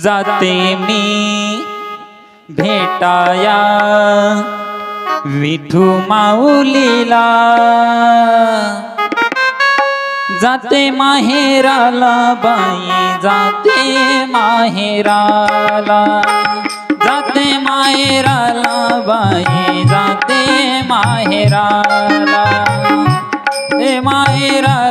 जाते मी भेटाया विठू माऊलीला. जाते माहेराला बाई जाते माहेराला. जाते माहेराला बाई जाते माहेराला. हे माहेरा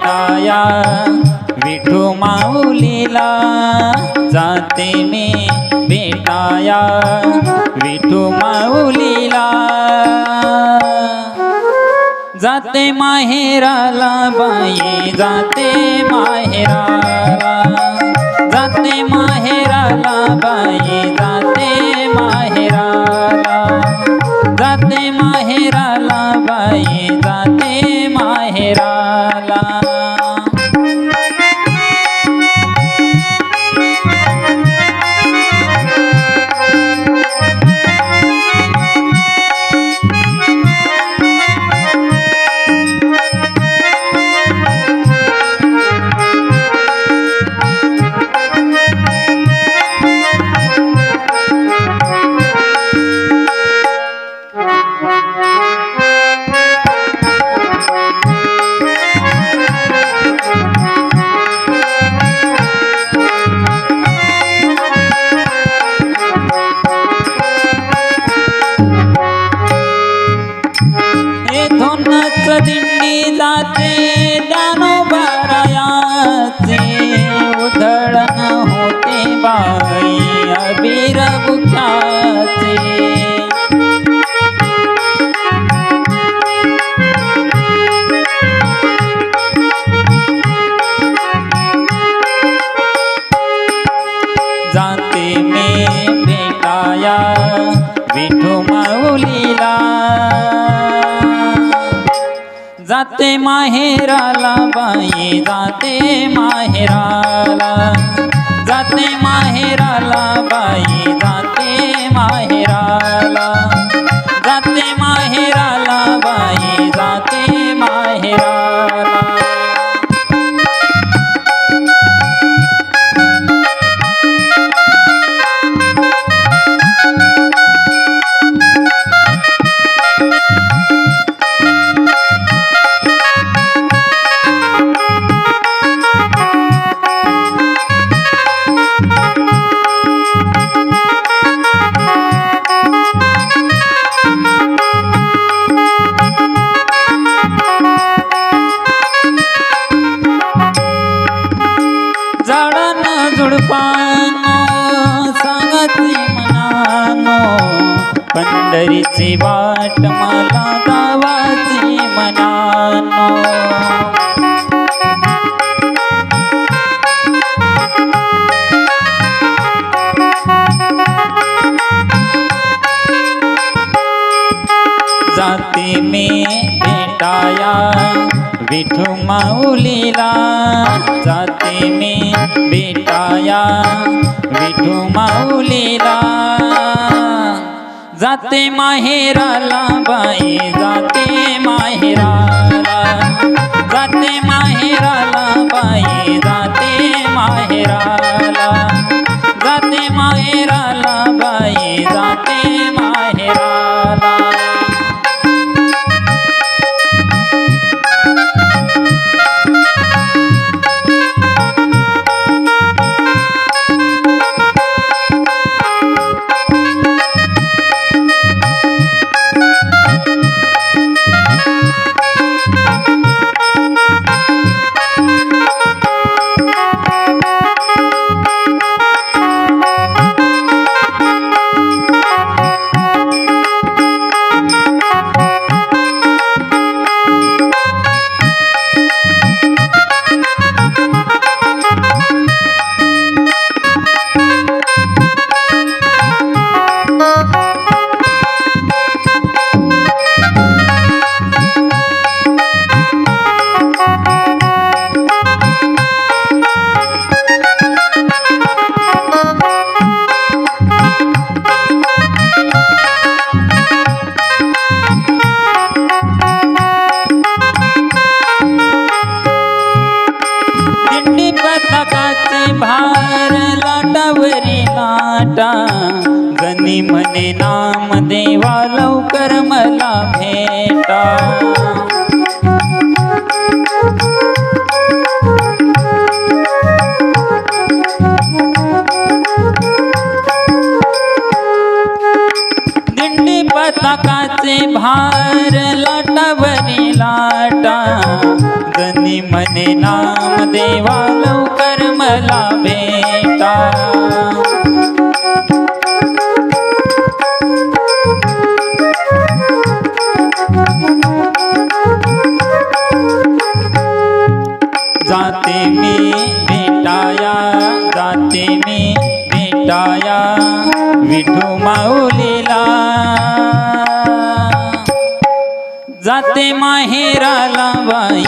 भेटाया. विठू माऊलीला जाते मी भेटाया. विठू माऊलीला जाते माहेराला बाई जाते माहेराला. जाते माहेराला बाई जाते माहेराला. जाते माहे जाते माहेराला बाई जाते माहेराला. जाते माहेराला बाई जाते पंढरीची वाट मला गावाची मनानो. जाते मी भेटाया विठू माऊलीला. जाते मी भेटाया विठू माऊलीला. जाते माहेराला बाई जाते माहेराला जाते माहेराला पार लाटावरी लाटा. गनी म्हणे नाम देवा लवकर मला भेटा. पताकाचे भार लाटावरी लाटा. गनी मने नाम देवा लवकर मला भेटा जाते मी भेटाया जाते मी भेटाया विठू माऊलीला. जाते माहेराला बाई